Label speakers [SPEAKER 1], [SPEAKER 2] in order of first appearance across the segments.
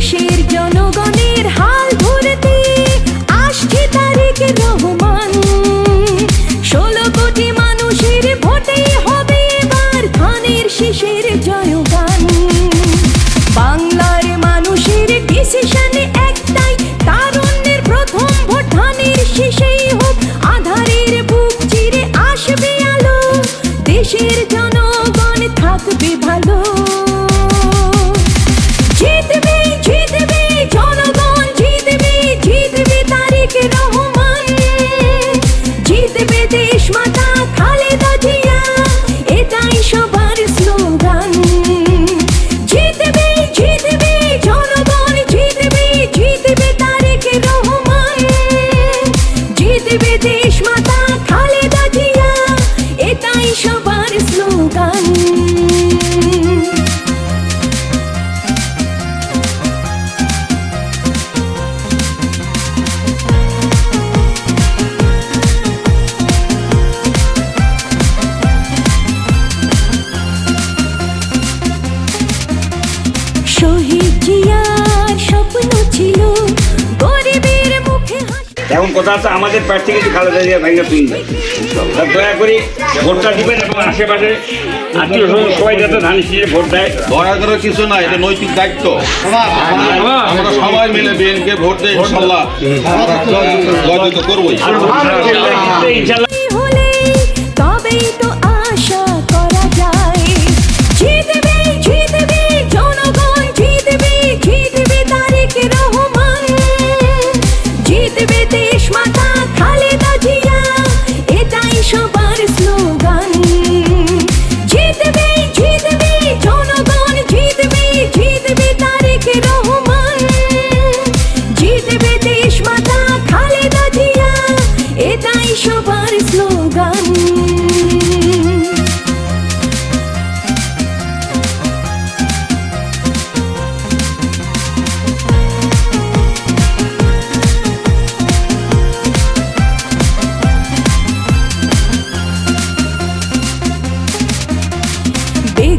[SPEAKER 1] share 一首
[SPEAKER 2] এখন কথা আছে আমাদের প্রার্থী কিন্তু খালেদা জিয়া ভেঙে তুলবে দয়া করে ভোটটা দিবেন এবং আশেপাশে আত্মীয় স্বজন সবাই যাতে ধান ভোট দেয়।
[SPEAKER 3] দয়া কিছু না এটা নৈতিক দায়িত্ব। আমরা সবাই মিলে বিএনকে ভোট দেয় ইনশাল্লাহ। জয়যুক্ত
[SPEAKER 2] ইনশাল্লাহ।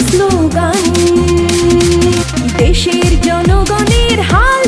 [SPEAKER 1] স্লোগান। দেশের জনগণের হাল